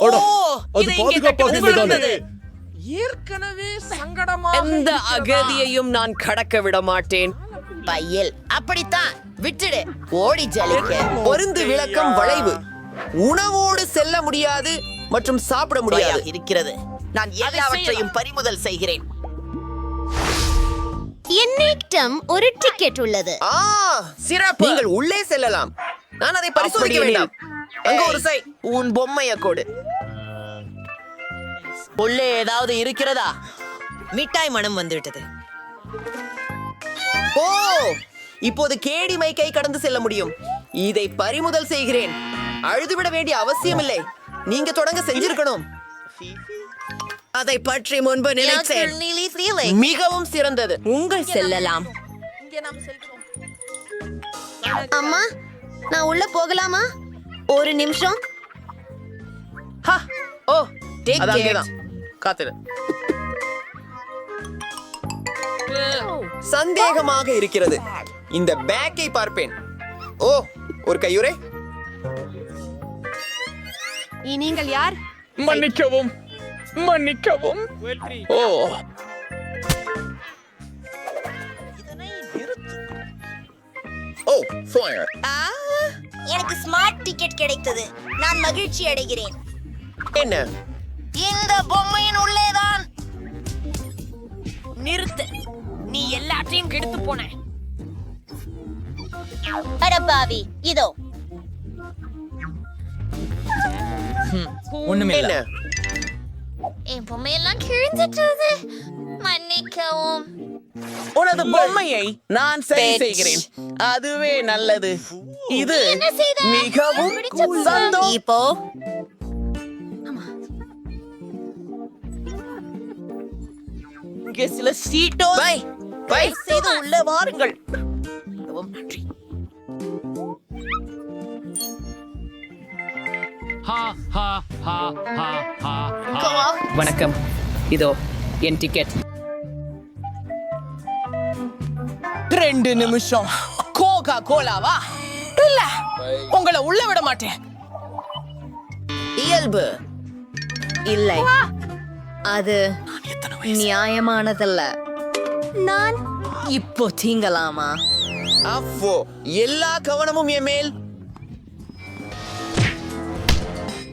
அது பாதுகாப்பாக. ஏற்கனவே சங்கடமா எந்த அகதியையும் நான் கடக்க விட மாட்டேன் பையல் அப்படித்தான். விட்டுடு. ஓடி ஜலிக்க. பொருந்து விளக்கம் வளைவு. உணவோடு செல்ல முடியாது மற்றும் சாப்பிட முடியாது. இருக்கிறது. நான் எல்லாவற்றையும் பறிமுதல் செய்கிறேன். என்னிடம் ஒரு டிக்கெட் உள்ளது. ஆ சிறப்பு. நீங்கள் உள்ளே செல்லலாம். நான் அதை பரிசோதிக்க வேண்டாம். அங்க ஒரு சை உன் பொம்மைய கொடு. உள்ளே ஏதாவது இருக்கிறதா? மிட்டாய் மனம் வந்துவிட்டது. ஓ இப்போது கேடி மைக்கை கடந்து செல்ல முடியும். இதை பறிமுதல் செய்கிறேன். அழுதுவிட வேண்டிய அவசியமில்லை. நீங்க தொடங்க செஞ்சிருக்கணும். அதை பற்றி முன்பு நினைச்சேன் மிகவும் சிறந்தது. உங்கள் செல்லலாம். அம்மா நான் உள்ள போகலாமா? ஒரு நிமிஷம். ஹா, ஓ Take அது it. அங்கேதான் காத்துரு. சந்தேகமாக இருக்கிறது. இந்த பேக்கை பார்ப்பேன். ஓ ஒரு கையுறை. நீங்கள் யார்? மன்னிக்கவும் மன்னிக்கவும். ஓ. ஓ ஃபயர் எனக்கு ஸ்மார்ட் டிக்கெட் கிடைத்தது. நான் மகிழ்ச்சி அடைகிறேன். என்ன? இந்த பொம்மையின் உள்ளேதான். நிறுத்து. நீ எல்லாத்தையும் கெடுத்து போன. அடப்பாவி இதோ. என்ன? என் பொம்மையெல்லாம் கிழிஞ்சிட்டது. மன்னிக்கவும். உனது பொம்மையை நான் சரி. செய்கிறேன். அதுவே நல்லது. இது மிகவும். சந்தோஷம் இப்போ? இங்கே சில சீட்டோ பை பை. செய்து உள்ள வாருங்கள். மிகவும் நன்றி. வணக்கம். இதோ என் டிக்கெட் ரெண்டு நிமிஷம். கோகா கோலாவா இல்ல உங்களை உள்ள விட மாட்டேன். இயல்பு. இல்லை. அது நியாயமானதல்ல. நான் இப்போ தீங்கலாமா? அப்போ எல்லா கவனமும் என் மேல்.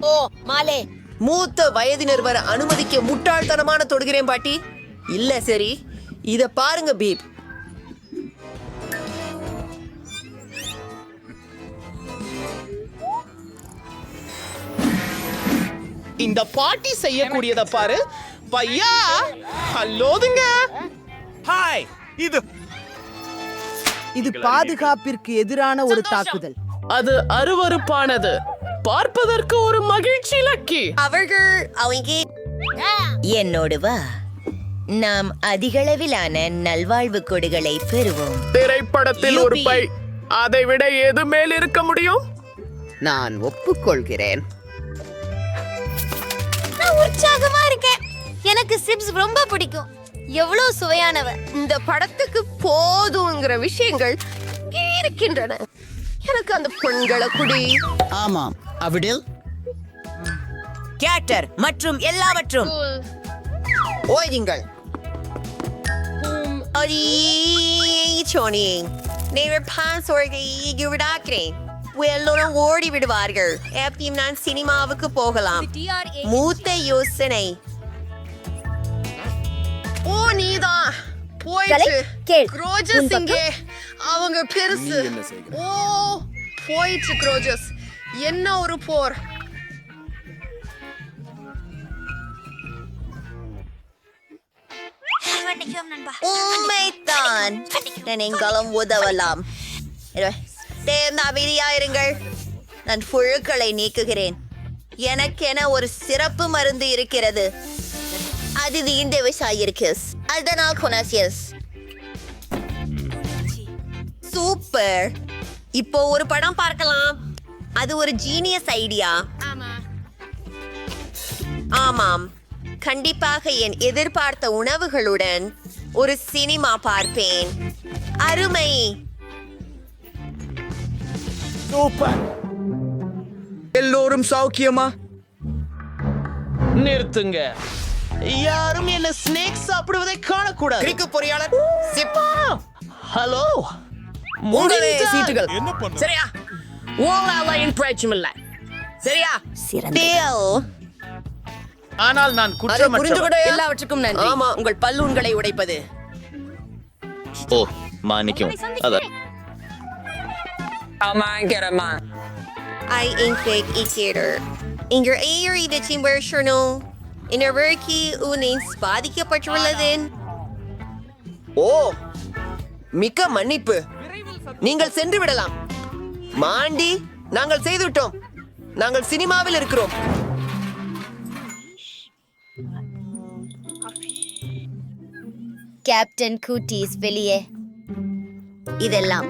ஓ மாலே. மூத்த வயதினர் வர அனுமதிக்க முட்டாள்தனமான தொடுகிறேன் பாட்டி. இல்ல சரி. இத பாருங்க பீப். இந்த பாட்டி செய்யக்கூடியத பாரு. பையா ஹலோதுங்க ஹாய் இது இது பாதுகாப்பிற்கு எதிரான ஒரு தாக்குதல். அது அருவருப்பானது. பார்ப்பதற்கு ஒரு மகிழ்ச்சி லக்கி அவர்கள் அவங்க என்னோடு வா. நாம் அதிகளவிலான நல்வாழ்வு கொடிகளை பெறுவோம். திரைப்படத்தில் ஒரு பை அதை விட எது மேல் இருக்க முடியும்? நான் ஒப்புக்கொள்கிறேன். உற்சாகமா இருக்கேன். எனக்கு சிப்ஸ் ரொம்ப பிடிக்கும். எவ்வளவு சுவையானவ. இந்த படத்துக்கு போதுங்கிற விஷயங்கள் இருக்கின்றன. எனக்கு அந்த பெண்களை குடி. ஆமாம் அவிடில். தியேட்டர் மற்றும் எல்லாவற்றும். ஓய்யுங்கள் சோனி. நேர் பாசோர்கை விடாக்கிறேன் எல்லோரும் ஓடி விடுவார்கள் எப்பயும் நான் சினிமாவுக்கு போகலாம் மூத்த யோசனை ஓ நீதான் போயிட்டு பக்கம். இங்கே அவங்க பெருசு ஓ போயிட்டு க்ரோஜஸ் என்ன ஒரு போர் உண்மைதான் நீங்களும் உதவலாம் தேர்ந்த அமைதியாயிருங்கள். நான் புழுக்களை நீக்குகிறேன். எனக்கென ஒரு சிறப்பு மருந்து இருக்கிறது. அது தீண்ட விசாயிருக்கஸ் அதனால் கொனாசியஸ் சூப்பர். இப்போ ஒரு படம் பார்க்கலாம். அது ஒரு ஜீனியஸ் ஐடியா ஆமாம். கண்டிப்பாக என் எதிர்பார்த்த உணவுகளுடன் ஒரு சினிமா பார்ப்பேன். அருமை. சூப்பர் எல்லோரும் சௌக்கியமா? நிறுத்துங்க. யாரும் என்ன ஸ்னேக் சாப்பிடுவதை காணக்கூடாது. கிரிக்கு பொறியாளர் சிப் ஹலோ உங்களே சீட்டுகள். சரியா? உங்களால பிரச்சனை இல்ல. சரியா? ஆனால் நான் அதை குற்றமற்றவன் புரிஞ்சுக்கிட்டே எல்லாவற்றுக்கும் நன்றி. ஆமா. உங்கள் பல்லூன்களை உடைப்பது. ஓ மன்னிக்கவும் அதான். I inkig iketer. இங்க ஏறி வெச்சின் வருஷனும் இன்னொருக்கி உன்னின் பாதிக்கப்பட்டுள்ளதன் ஓ மிக்க மன்னிப்பு. நீங்கள் சென்று விடலாம். மாண்டி நாங்கள் செய்துவிட்டோம். நாங்கள் சினிமாவில் இருக்கிறோம். கேப்டன் கூட்டீஸ் வெளியே. இதெல்லாம்.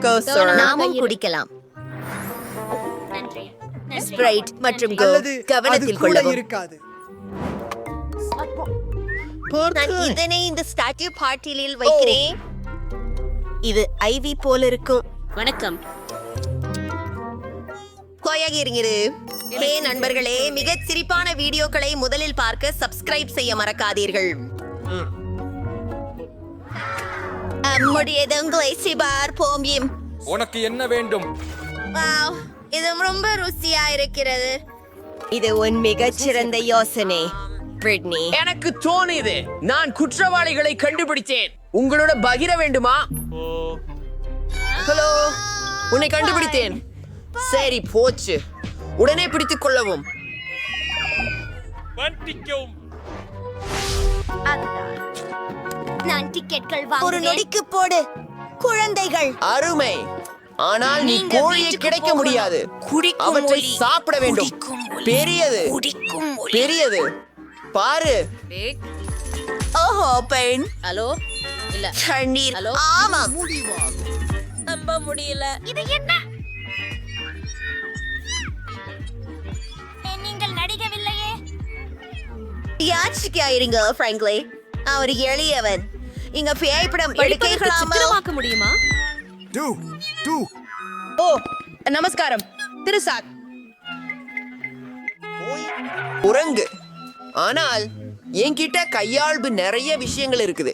நாமும் குடிக்கலாம். ஸ்ப்ரைட் மற்றும் கோ கவனத்தில் கொள்ளவும். இருக்காது. நான் இதனை இந்த ஸ்டாச்சு பார்ட்டிலில் வைக்கிறேன். இது ஐவி போல இருக்கும். வணக்கம். கோயாக இருங்கிரு. ஹே நண்பர்களே மிகச் சிரிப்பான வீடியோக்களை முதலில் பார்க்க சப்ஸ்கிரைப் செய்ய மறக்காதீர்கள். நம்முடைய உங்களை சிபார் போம்பியும் உனக்கு என்ன வேண்டும்? வாவ். இது ரொம்ப ருசியா இருக்கிறது. இது உன் மிகச் சிறந்த யோசனை பிரிட்னி. எனக்கு தோணியது. நான் குற்றவாளிகளை கண்டுபிடித்தேன். உங்களோட பகிர வேண்டுமா? ஹலோ உன்னை கண்டுபிடித்தேன். சரி போச்சு. உடனே பிடித்துக் கொள்ளவும். நான் டிக்கெட்கள் ஒரு நொடிக்கு போடு குழந்தைகள். அருமை. ஆனால் நீ கோழியை கிடைக்க. முடியாது. குடிக்கும் அவற்றை ஒலி. சாப்பிட வேண்டும். பெரியது. குடிக்கும் ஒலி. பெரியது. பாரு. ஓஹோ பெண். ஹலோ? இல்ல. தண்ணீர். ஹலோ? ஆமாம் நம்ப முடியல. இது என்ன? நீங்கள் நடிக்கவில்லையே. ஃப்ராங்க்லி. அவர் எளியவன். இங்க பேய்ப்படம் எடுக்கலாமா? முடியுமா? டூ. ஓ நமஸ்காரம். திருசாக் குரங்கு ஆனால் என்கிட்ட கையாள்பு நிறைய விஷயங்கள் இருக்குது.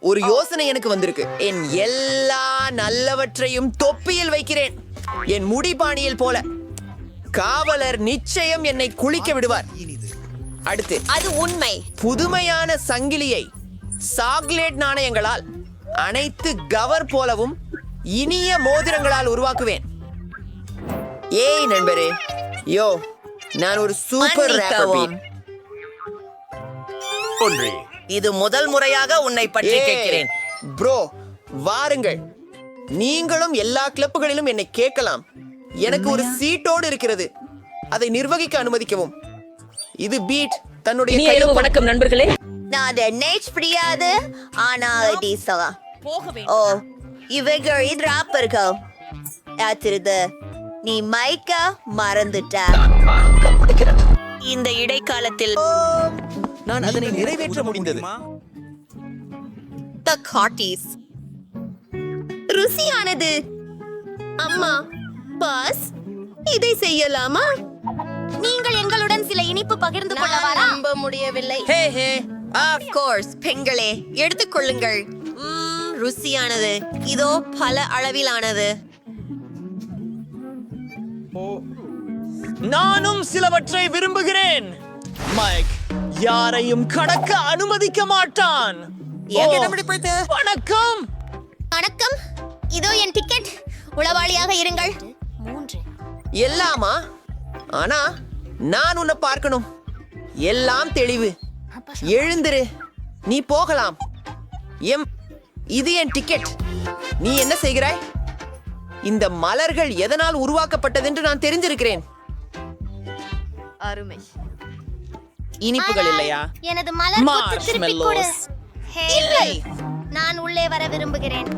ஒரு யோசனை எனக்கு வந்திருக்கு. என் எல்லா நல்லவற்றையும் தொப்பியில் வைக்கிறேன். என் முடிபாணியில் போல. காவலர் நிச்சயம் என்னை குளிக்க விடுவார். அடுத்து. அது உண்மை. புதுமையான சங்கிலியை சாக்லேட் நாணயங்களால் அனைத்து கவர் போலவும் இனிய மோதிரங்களால் உருவாக்குவேன். ஏய் நண்பரே யோ நான் ஒரு சூப்பர் ரேப்பர் மன்னிக்கவும். இது முதல் முறையாக உன்னை பற்றி கேட்கிறேன். ப்ரோ வாருங்கள். நீங்களும் எல்லா கிளப்புகளிலும் என்னை கேட்கலாம். எனக்கு ஒரு சீட்டோடு இருக்கிறது. அதை நிர்வகிக்க அனுமதிக்கவும். இது பீட் தன்னுடைய. வணக்கம் நண்பர்களே. நான் நேச் பிடியாது ஆனால் டீசலா. ஓ இவைகள் ராப்பர்கள் யாத்திருது நீ மைக்க மறந்துட்ட. இந்த இடைக்காலத்தில் நான் அதனை நிறைவேற்ற முடிந்தது. த காட்டீஸ் ருசியானது. அம்மா பாஸ் இதை செய்யலாமா? நீங்கள் எங்களுடன் சில இனிப்பு பகிர்ந்து கொள்ள நம்ப முடியவில்லை. ஹே ஹே. ஆஃப் கோர்ஸ் பெண்களே எடுத்துக்கொள்ளுங்கள். ருசியானது. இதோ பல அளவிலானது. நானும் சிலவற்றை விரும்புகிறேன். மைக் யாரையும் கடக்க அனுமதிக்க மாட்டான். வணக்கம். வணக்கம். இதோ என் டிக்கெட் உளவாளியாக இருங்கள். மூன்று. எல்லாமா? ஆனா நான் உன்னை பார்க்கணும். எல்லாம் தெளிவு. எழுந்திரு. நீ போகலாம். எம் இது என் டிக்கெட் நீ என்ன செய்கிறாய்? இந்த மலர்கள் எதனால் உருவாக்கப்பட்டதென்று நான் தெரிஞ்சிருக்கிறேன் அருமை. இனிப்புகள் இல்லையா? எனது மலர் கொத்து திருப்பி கொடு. Marshmallows. ஹே, இல்லை. நான் உள்ளே வர விரும்புகிறேன்.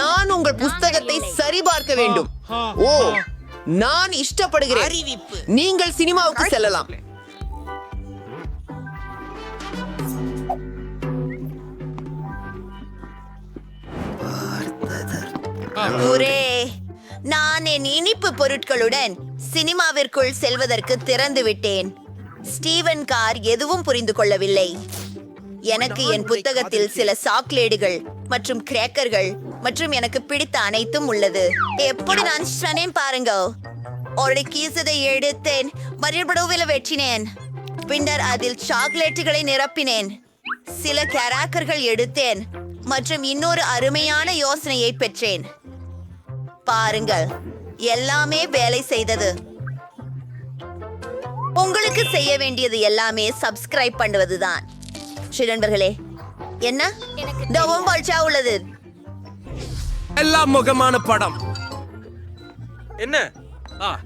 நான் உங்கள் புஸ்தகத்தை சரிபார்க்க வேண்டும். ஓ நான் இஷ்டப்படுகிறேன். அறிவிப்பு. நீங்கள் சினிமாவுக்கு செல்லலாம். ஒரே நான் என் இனிப்பு பொருட்களுடன் சினிமாவிற்குள் செல்வதற்கு திறந்து விட்டேன். ஸ்டீவன் கார் எதுவும் புரிந்து கொள்ளவில்லை. எனக்கு என் புத்தகத்தில் சில சாக்லேடுகள் மற்றும் கிரேக்கர்கள் மற்றும் எனக்கு பிடித்த அனைத்தும் உள்ளது. எப்படி நான் சொன்னேன் பாருங்க. ஒரு கீசதை எடுத்தேன் மறுபடியும் வெற்றினேன் பின்னர் அதில் சாக்லேட்டுகளை நிரப்பினேன். சில கேராக்கர்கள் எடுத்தேன் மற்றும் இன்னொரு அருமையான யோசனையை பெற்றேன். பாருங்கள் எல்லாமே வேலை செய்தது. உங்களுக்கு செய்ய வேண்டியது எல்லாமே சப்ஸ்கிரைப் பண்ணுவதுதான். சரி நண்பர்களே. என்ன? டவும் பல்ச்சா உள்ளது. எல்லாம் முகமான படம். என்ன? ஆ.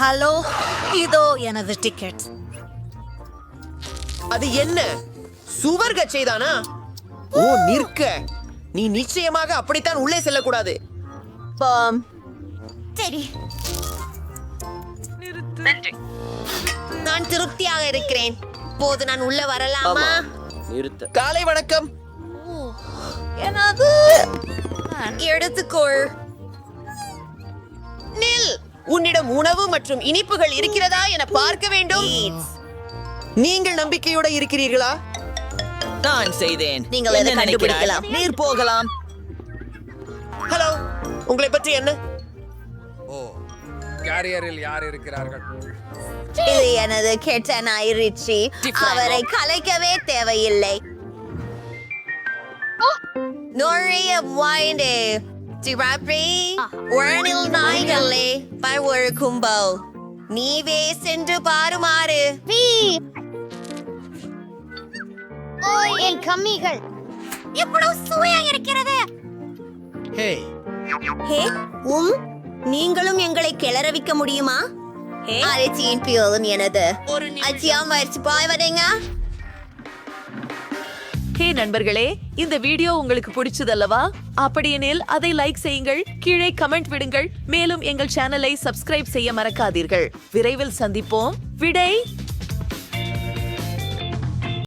ஹலோ இதோ எனது டிக்கெட் அது என்ன? சுவர் கச்சைதானா ஓ நிற்க. நீ நிச்சயமாக அப்படித்தான் உள்ளே செல்லக்கூடாது. பாம். சரி. நான் திருப்தியாக இருக்கிறேன். போது நான் உள்ள வரலாமா? காலை வணக்கம். எனது எடுத்துக்கொள். நில். உன்னிடம் உணவு மற்றும் இனிப்புகள் இருக்கிறதா என பார்க்க வேண்டும். நீங்கள் நம்பிக்கையோட இருக்கிறீர்களா? நான் செய்தேன். நீங்கள் என்ன நினைக்கிறாய்? கண்டுபிடிக்கலாம்? நீர் போகலாம். ஹலோ உங்களை பற்றி என்ன? கேரியரில் யார் இருக்கிறார்கள்? இது எனது கெட்ட நாய் ரிச்சி அவரை கலைக்கவே தேவையில்லை. நுழைய வாய்ந்து. திராப்பி உரணில் நாய்களே பர் ஒரு கும்போ நீவே சென்று பாருமாறு. என் கம்மிகள். எவ்வளவு சுவையா இருக்கிறது. ஹே உம் நீங்களும் எங்களை கிளறவிக்க முடியுமா? அரிசியின் பியோதன் எனது அச்சியா முயற்சி பாய்வதைங்க ஹே நண்பர்களே இந்த வீடியோ உங்களுக்கு பிடிச்சதல்லவா அப்படியெனில் அதை லைக் செய்யுங்கள் கீழே கமெண்ட் விடுங்கள் மேலும் எங்கள் சேனலை சப்ஸ்கிரைப் செய்ய மறக்காதீர்கள். விரைவில் சந்திப்போம். விடை